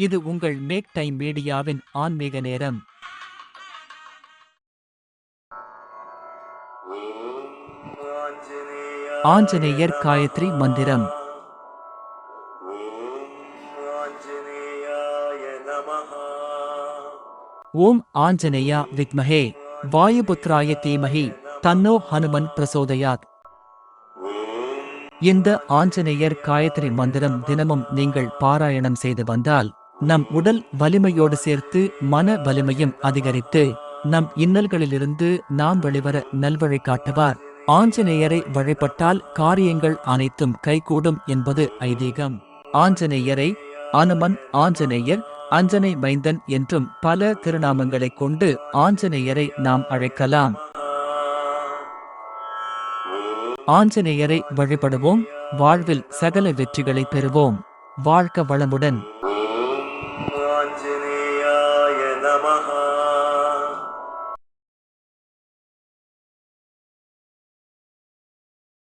இது உங்கள் make time மீடியாவின் ஆன்மீக நேரம். ஆஞ்சநேயர் காயத்ரி மந்திரம். ஓம் ஆஞ்சநேயா வித்மஹே. வாயுபுத்ராய தீமஹி. தன்னோ ஹனுமன் பிரசோதயாத். இந்த ஆஞ்சநேயர் காயத்ரி மந்திரம் தினமும் நீங்கள் பாராயணம் செய்து வந்தால் நம் உடல் வலிமையோடு சேர்த்து மன வலிமையும் அதிகரித்து நம் இன்னல்களிலிருந்து நாம் வெளிவர நல்வழி காட்டுவார். ஆஞ்சநேயரை வழிபட்டால் காரியங்கள் அனைத்தும் கைகூடும் என்பது ஐதீகம். ஆஞ்சநேயரை அனுமன் ஆஞ்சநேயர் அஞ்சனை மைந்தன் என்றும் பல திருநாமங்களைக் கொண்டு ஆஞ்சநேயரை நாம் அழைக்கலாம். ஆஞ்சநேயரை வழிபடுவோம் வாழ்வில் சகல வெற்றிகளை பெறுவோம். வாழ்க வளமுடன். 看见你。